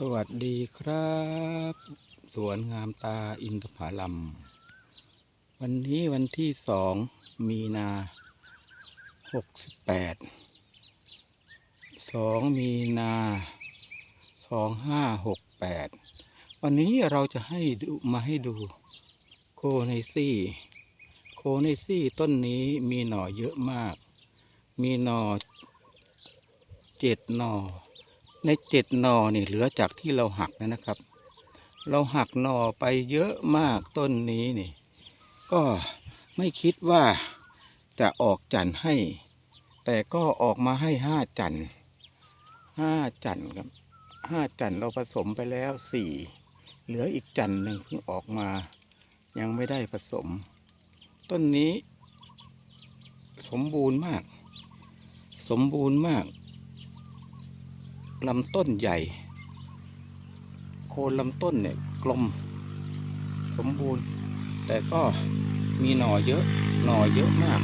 สวัสดีครับ สวนงามตาอินทผลัม วันนี้วันที่สองมีนาหกสิบแปดสองมีนาสองห้าหกแปดวันนี้เราจะให้ดูมาให้ดู โคไนซี่ โคไนซี่ต้นนี้มีหน่อเยอะมาก มีหน่อเจ็ดหน่อ ในเจ็ดหนอนี่เหลือจากที่เราหักนะนะครับ เราหักหนอไปเยอะมากต้นนี้นี่ ก็ไม่คิดว่าจะออกจันทร์ให้ แต่ก็ออกมาให้ห้าจันทร์ห้าจันทร์ครับห้าจันทร์เราผสมไปแล้วสี่เหลืออีกจันทร์หนึ่งเพิ่งออกมา ยังไม่ได้ผสม ต้นนี้ สมบูรณ์มาก สมบูรณ์มาก ลำต้นใหญ่ โคนลำต้นเนี่ยกลม สมบูรณ์ แต่ก็มีหน่อเยอะ หน่อเยอะมาก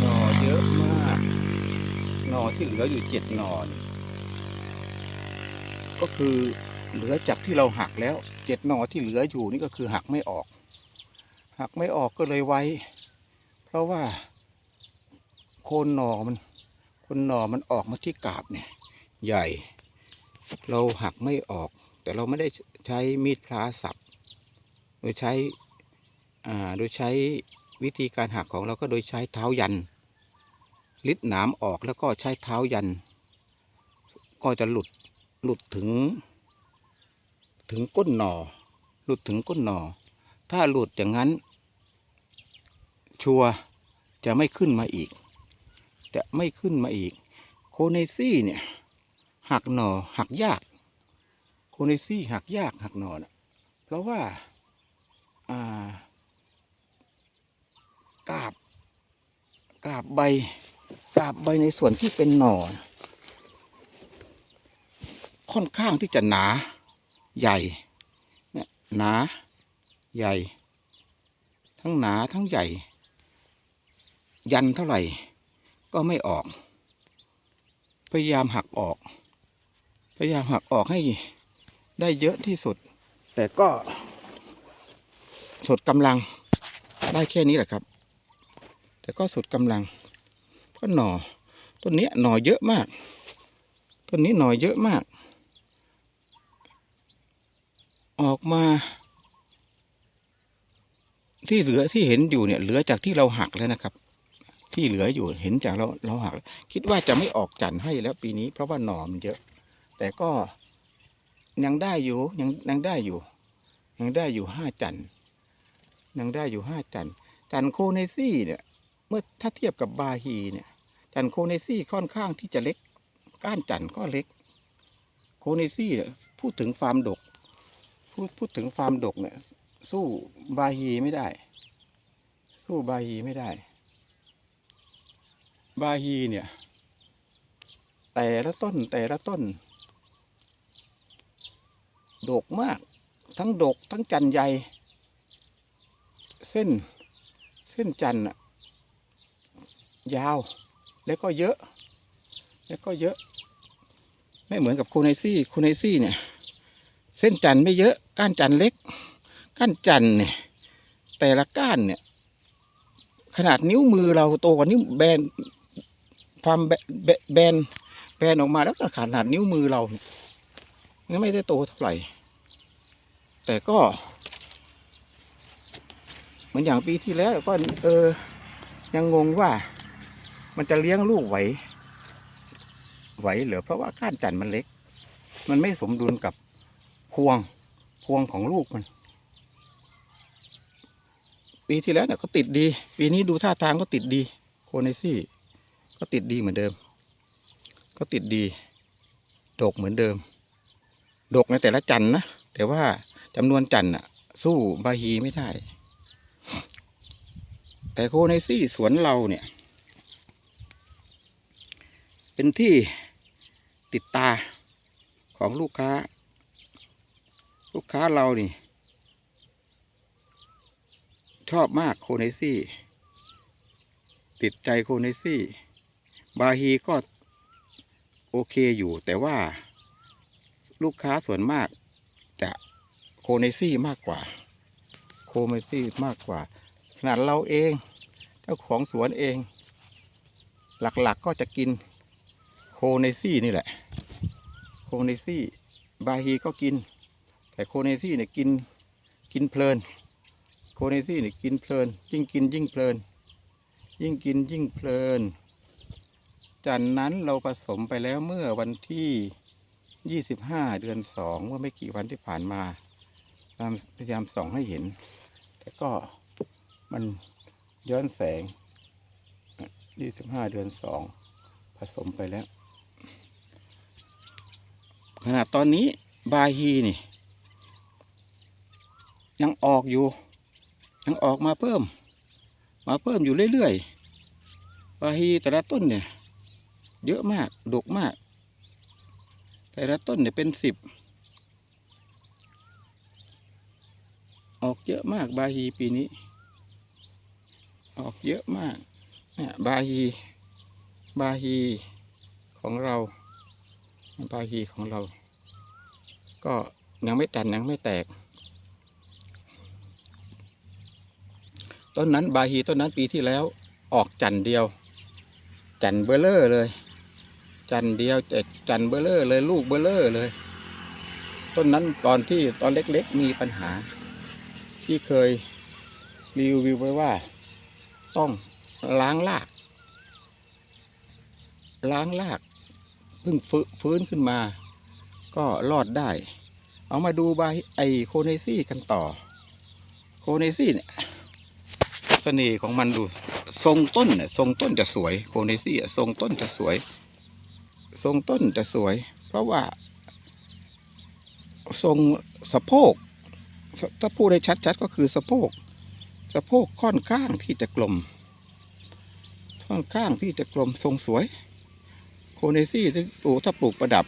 หน่อเยอะมาก หน่อที่เหลืออยู่เจ็ดหน่อนก็คือเหลือจากที่เราหักแล้วเจ็ดหน่อที่เหลืออยู่นี่ก็คือหักไม่ออก หักไม่ออกก็เลยไว้ เพราะว่าโคนหน่อมันโคนหน่อมันออกมาที่กาบเนี่ย ใหญ่ เราหักไม่ออก แต่เราไม่ได้ใช้มีดพลาสับโดยใช้อ่าโดยใช้วิธีการหักของเราก็โดยใช้เท้ายัน ลิดหนามออกแล้วก็ใช้เท้ายัน ก็จะหลุดหลุดถึง ถึงก้นหนอหลุดถึงก้นหนอถ้าหลุดอย่างนั้น ชัวจะไม่ขึ้นมาอีก จะไม่ขึ้นมาอีก โคเนซี่เนี่ย หักหน่อหักยาก โคเนซี่หักยากหักหน่อนะเพราะว่า อ่ากาบกาบใบกาบใบในส่วนที่เป็นหน่อ ค่อนข้างที่จะหนา ใหญ่เนี่ยหนา ใหญ่ ทั้งหนาทั้งใหญ่ ยันเท่าไหร่ ก็ไม่ออก พยายามหักออก พยายามหักออกให้ได้เยอะที่สุด แต่ก็ สุดกำลังได้แค่นี้แหละครับ แต่ก็สุดกำลังเพราะหน่อต้นนี้หน่อเยอะมากต้นนี้หน่อเยอะมาก ออกมา ที่เหลือที่เห็นอยู่เนี่ย เหลือจากที่เราหักแล้วนะครับ ที่เหลืออยู่เห็นจากเราเราหัก คิดว่าจะไม่ออกจันทร์ให้แล้วปีนี้เพราะว่าหน่อมันเยอะ แต่ก็ยังได้อยู่ยังยังได้อยู่ ยังได้อยู่ห้าจันยังได้อยู่ห้าจันจันโคเนซี่เนี่ย เมื่อถ้าเทียบกับบาฮีเนี่ย จันโคเนซี่ค่อนข้างที่จะเล็ก ก้านจันก็เล็ก โคเนซี่เนี่ยพูดถึงฟาร์มดก พูดพูดถึงฟาร์มดกเนี่ย สู้บาฮีไม่ได้ สู้บาฮีไม่ได้ บาฮีเนี่ย แต่ละต้นแต่ละต้น ดกมาก ทั้งดกทั้งจันใหญ่ เส้น เส้นจันอะยาว แล้วก็เยอะ แล้วก็เยอะ ไม่เหมือนกับคูไนซี่คูไนซี่เนี่ย เส้นจันไม่เยอะ ก้านจันเล็ก ก้านจันเนี่ย แต่ละก้านเนี่ย ขนาดนิ้วมือเราโตกว่านิ้วแบนความแบนแบนออกมาแล้วก็ขนาดนิ้วมือเราเนี่ย ยังไม่ได้โตเท่าไหร่ แต่ก็ เหมือนอย่างปีที่แล้วก็เออ ยังงงว่า มันจะเลี้ยงลูกไหว ไหวเหรือเพราะว่าก้านจันทร์มันเล็ก มันไม่สมดุลกับพวงพวงของลูกมัน ปีที่แล้วเนี่ยก็ติดดี ปีนี้ดูท่าทางก็ติดดี โคเนซี่ก็ติดดีเหมือนเดิม ก็ติดดีดกเหมือนเดิม ดกในแต่ละจันนะแต่ว่าจำนวนจันอะสู้บาฮีไม่ได้ แต่โคเนซี่สวนเราเนี่ย เป็นที่ติดตาของลูกค้า ลูกค้าเรานี่ ชอบมากโคเนซี่ ติดใจโคเนซี่ บาฮีก็โอเคอยู่แต่ว่า ลูกค้าส่วนมาก จะโคเนซี่มากกว่า โคเนซี่มากกว่า ขนาดเราเอง เจ้าของสวนเอง หลักๆก็จะกินโคเนซี่นี่แหละ โคเนซี่บาฮีก็กิน แต่โคเนซี่เนี่ยกินกินเพลิน โคเนซี่เนี่ยกินเพลิน ยิ่งกินยิ่งเพลิน ยิ่งกินยิ่งเพลินจากนั้นเราผสมไปแล้วเมื่อวันที่ 25เดือนสองเมื่อไม่กี่วันที่ผ่านมาพยายามส่องให้เห็น แต่ก็มันย้อนแสง25เดือนสองผสมไปแล้ว ขนาดตอนนี้บาฮีนี่ ยังออกอยู่ ยังออกมาเพิ่ม มาเพิ่มอยู่เรื่อยๆบาฮีแต่ละต้นเนี่ย เยอะมากดกมาก แต่ละต้นเนี่ยเป็นสิบ ออกเยอะมากบาฮีปีนี้ ออกเยอะมาก เนี่ยบาฮี บาฮีของเรา บาฮีของเรา ก็ยังไม่ตันยังไม่แตก ต้นนั้นบาฮีต้นนั้นปีที่แล้วออกจันเดียว จันเบลเลอร์เลย จันเดียวแต่จันเบลเลอร์เลยลูกเบลเลอร์เลย ต้นนั้นตอนที่ตอนเล็กๆมีปัญหา ที่เคยรีวิวไว้ว่า ต้องล้างราก ล้างรากเพิ่งฟื้นฟื้นขึ้นมา ก็รอดได้ เอามาดูใบไอโคเนซี่กันต่อ โคเนซี่เนี่ยเสน่ห์ของมันดู ทรงต้นเนี่ยทรงต้นจะสวยโคเนซี่อะทรงต้นจะสวย ทรงต้นจะสวย เพราะว่า ทรงสะโพก ถ้าพูดได้ชัดๆก็คือสะโพก สะโพกค่อนข้างที่จะกลม ค่อนข้างที่จะกลมทรงสวย โคเนซี่ถ้าปลูกประดับ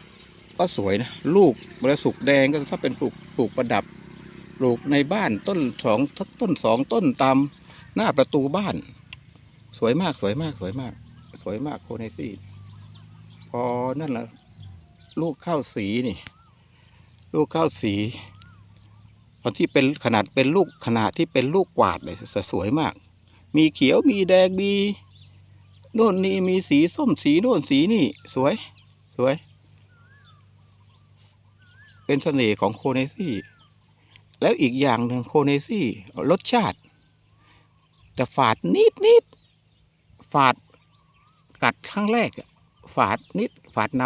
ก็สวยนะลูกมรสุกแดงก็ถ้าเป็นปลูกปลูกประดับปลูกในบ้านต้นสองต้นสองต้นตามหน้าประตูบ้าน สวยมากสวยมากสวยมาก สวยมากโคเนซี่ พอนั่นแหละลูกข้าวสีนี่ ลูกข้าวสีตอนที่เป็นขนาดเป็นลูกขนาดที่เป็นลูกกวาดเลยสวยมาก มีเขียวมีแดงมีโน่นนี่มีสีส้มสีโน่นสีนี่ สวย สวย เป็นเสน่ห์ของโคเนซี่ แล้วอีกอย่างหนึ่งโคเนซี่รสชาติจะฝาดนิดนิดฝาดกัดครั้งแรกอะ ฝาดนิดฝาดน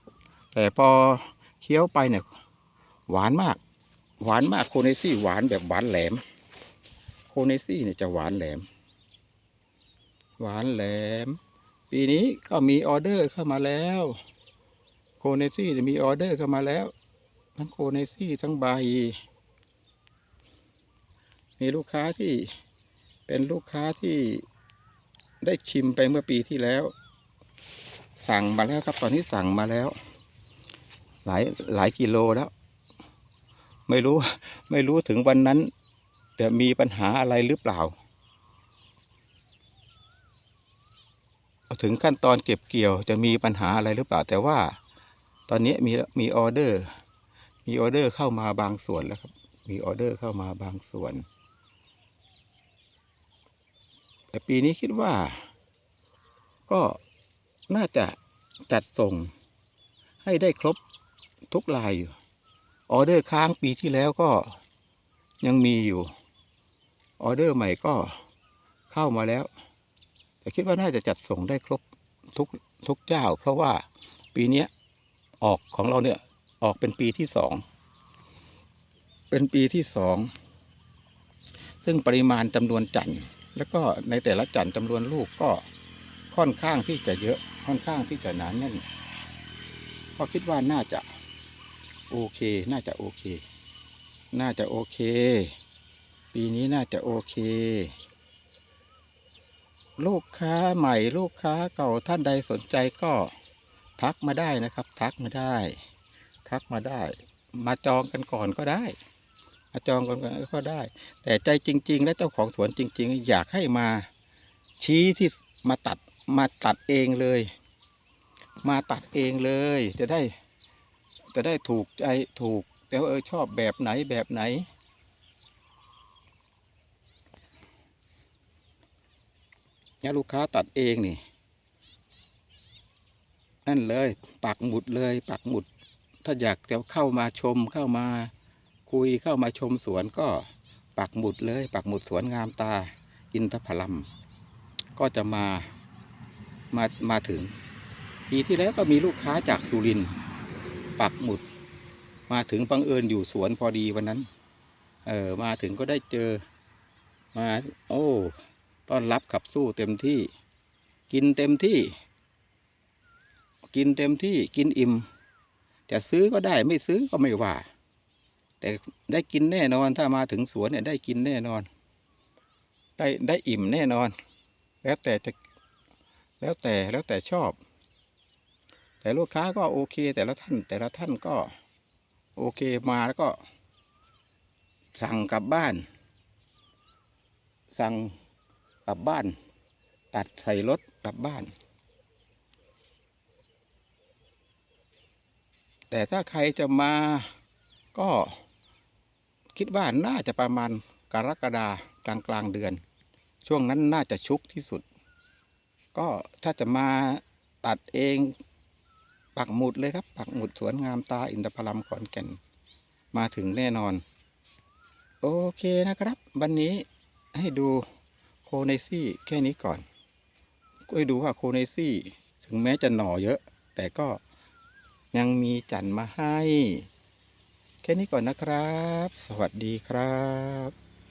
ำแต่พอเคี้ยวไปเนี่ยหวานมาก หวานมากโคเนซี่หวานแบบหวานแหลม โคเนซี่เนี่ยจะหวานแหลม หวานแหลม ปีนี้ก็มีออเดอร์เข้ามาแล้ว โคเนซี่มีออเดอร์เข้ามาแล้ว ทั้งโคเนซี่ทั้งบาฮีมีลูกค้าที่เป็นลูกค้าที่ได้ชิมไปเมื่อปีที่แล้ว สั่งมาแล้วครับ ตอนนี้สั่งมาแล้ว หลายหลายกิโลแล้ว ไม่รู้ ไม่รู้ถึงวันนั้นจะมีปัญหาอะไรหรือเปล่า ถึงขั้นตอนเก็บเกี่ยวจะมีปัญหาอะไรหรือเปล่า แต่ว่า ตอนนี้มีมีออเดอร์ มีออเดอร์เข้ามาบางส่วนแล้วครับ มีออเดอร์เข้ามาบางส่วนแต่ปีนี้คิดว่า ก็ น่าจะจัดส่งให้ได้ครบทุกลายอยู่ ออเดอร์ค้างปีที่แล้วก็ยังมีอยู่ ออเดอร์ใหม่ก็เข้ามาแล้ว แต่คิดว่าน่าจะจัดส่งได้ครบทุกทุกเจ้า เพราะว่าปีนี้ออกของเราเนี่ยออกเป็นปีที่สอง เป็นปีที่สอง ซึ่งปริมาณจำนวนจันทร์แล้วก็ในแต่ละจันทร์จำนวนลูกก็ ค่อนข้างที่จะเยอะ ค่อนข้างที่จะหนานแน่นก็คิดว่าน่าจะโอเค น่าจะโอเค น่าจะโอเค ปีนี้น่าจะโอเค ลูกค้าใหม่ลูกค้าเก่าท่านใดสนใจก็ทักมาได้นะครับ ทักมาได้ ทักมาได้ มาจองกันก่อนก็ได้มาจองกันก่อนก็ได้ แต่ใจจริง ๆ และเจ้าของสวนจริง ๆ อยากให้มาชี้ที่มาตัด มาตัดเองเลย มาตัดเองเลย จะได้ จะได้ถูกใจถูกแต่ว่าเออชอบแบบไหนแบบไหน เนี่ยลูกค้าตัดเองนี่ นั่นเลยปักหมุดเลย ปักหมุด ถ้าอยากจะเข้ามาชมเข้ามาคุยเข้ามาชมสวนก็ปักหมุดเลย ปักหมุดสวนงามตา อินทผลัมก็จะมา มามาถึง ปีที่แล้วก็มีลูกค้าจากสุรินปักหมุด มาถึงบังเอิญอยู่สวนพอดีวันนั้น เออมาถึงก็ได้เจอมาโอ้ต้อนรับขับสู้เต็มที่ กินเต็มที่ กินเต็มที่กินอิ่มจะซื้อก็ได้ไม่ซื้อก็ไม่ว่า แต่ได้กินแน่นอนถ้ามาถึงสวนเนี่ยได้กินแน่นอน ได้ได้อิ่มแน่นอน แล้วแต่จะ แล้วแต่แล้วแต่ชอบ แต่ลูกค้าก็โอเค แต่ละท่าน แต่ละท่านก็โอเคมาแล้วก็ สั่งกลับบ้าน สั่งกลับบ้าน ตัดใส่รถกลับบ้าน แต่ถ้าใครจะมาก็คิดว่าน่าจะประมาณกรกฎากลางกลางเดือน ช่วงนั้นน่าจะชุกที่สุด ก็ถ้าจะมาตัดเองปักหมุดเลยครับ ปักหมุดสวนงามตาอินทผลัมขอนแก่น มาถึงแน่นอน โอเคนะครับ วันนี้ให้ดูโคเนซี่แค่นี้ก่อน ก็ให้ดูว่าโคเนซี่ถึงแม้จะหน่อเยอะ แต่ก็ยังมีจันทร์มาให้ แค่นี้ก่อนนะครับ สวัสดีครับ